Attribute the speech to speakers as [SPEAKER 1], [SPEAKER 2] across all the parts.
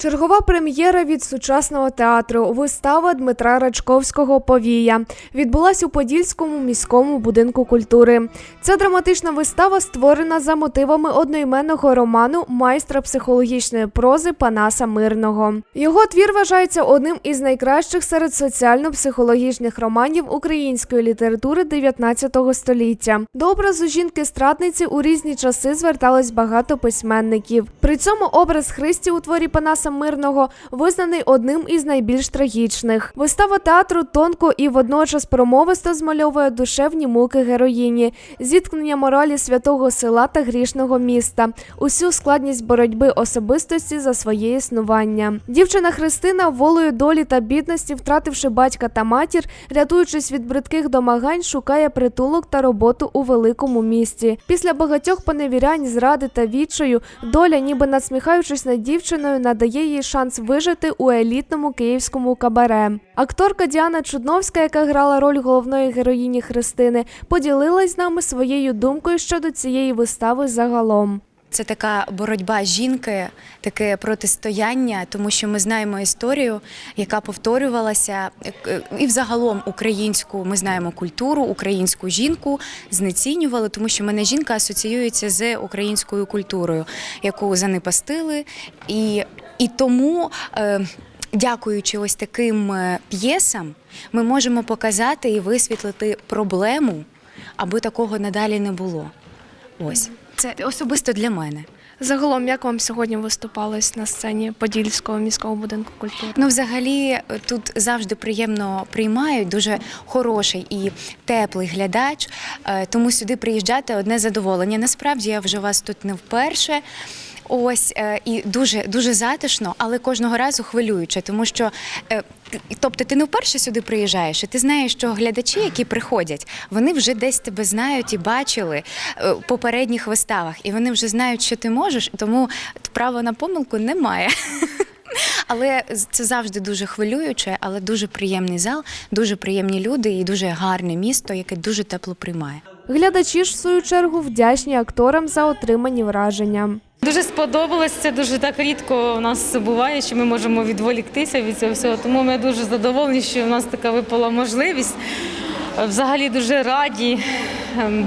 [SPEAKER 1] Чергова прем'єра від сучасного театру. Вистава Дмитра Рачковського Повія відбулась у Подільському міському будинку культури. Ця драматична вистава створена за мотивами одноіменного роману майстра психологічної прози Панаса Мирного. Його твір вважається одним із найкращих серед соціально-психологічних романів української літератури 19 століття. До образу жінки-страдниці у різні часи зверталось багато письменників. При цьому образ Христі у творі Панаса Мирного визнаний одним із найбільш трагічних. Вистава театру тонко і водночас промовисто змальовує душевні муки героїні, зіткнення моралі святого села та грішного міста, усю складність боротьби особистості за своє існування. Дівчина Христина волею долі та бідності, втративши батька та матір, рятуючись від бридких домагань, шукає притулок та роботу у великому місті. Після багатьох поневірянь, зради та відчаю, доля, ніби насміхаючись над дівчиною, надає їй шанс вижити у елітному київському кабаре. Акторка Діана Чудновська, яка грала роль головної героїні Христини, поділилась з нами своєю думкою щодо цієї вистави загалом.
[SPEAKER 2] Це така боротьба жінки, таке протистояння, тому що ми знаємо історію, яка повторювалася, і взагалом українську. Ми знаємо культуру, українську жінку знецінювали, тому що мене жінка асоціюється з українською культурою, яку занепастили. І, і тому, е, дякуючи ось таким е, п'єсам, ми можемо показати і висвітлити проблему, аби такого надалі не було. Ось це особисто для мене.
[SPEAKER 3] Загалом, як вам сьогодні виступалось на сцені Подільського міського будинку культури?
[SPEAKER 2] Ну, взагалі, тут завжди приємно приймають дуже хороший і теплий глядач. е, Тому сюди приїжджати одне задоволення. Насправді я вже вас тут не вперше. Ось е, і дуже дуже затишно, але кожного разу хвилююче, тому що е, тобто ти не вперше сюди приїжджаєш, і ти знаєш, що глядачі, які приходять, вони вже десь тебе знають і бачили е, в попередніх виставах, і вони вже знають, що ти можеш, тому права на помилку немає. Але це завжди дуже хвилююче, але дуже приємний зал, дуже приємні люди і дуже гарне місто, яке дуже тепло приймає.
[SPEAKER 1] Глядачі ж в свою чергу вдячні акторам за отримані враження.
[SPEAKER 4] Дуже сподобалось. Це дуже так рідко у нас буває, що ми можемо відволіктися від цього всього. Тому ми дуже задоволені, що у нас така випала можливість. Взагалі дуже раді. ем,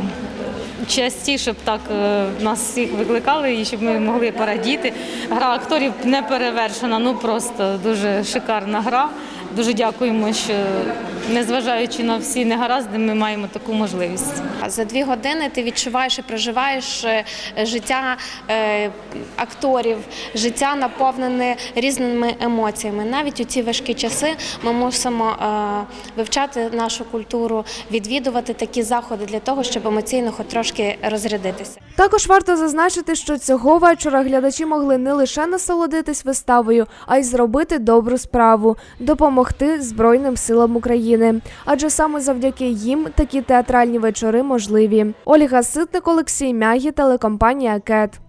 [SPEAKER 4] Частіше б так е, нас всіх викликали і щоб ми могли порадіти. Гра акторів не перевершена, ну просто дуже шикарна гра. Дуже дякуємо, що незважаючи на всі негаразди, ми маємо таку можливість.
[SPEAKER 5] За дві години ти відчуваєш і проживаєш е, життя е, акторів, життя наповнене різними емоціями. Навіть у ці важкі часи ми мусимо е, вивчати нашу культуру, відвідувати такі заходи для того, щоб емоційно хоч трошки розрядитися.
[SPEAKER 1] Також варто зазначити, що цього вечора глядачі могли не лише насолодитись виставою, а й зробити добру справу допомогти Збройним силам України. Адже саме завдяки їм такі театральні вечори можливі. Ольга Ситник, Олексій Мягі, телекомпанія КЕТ.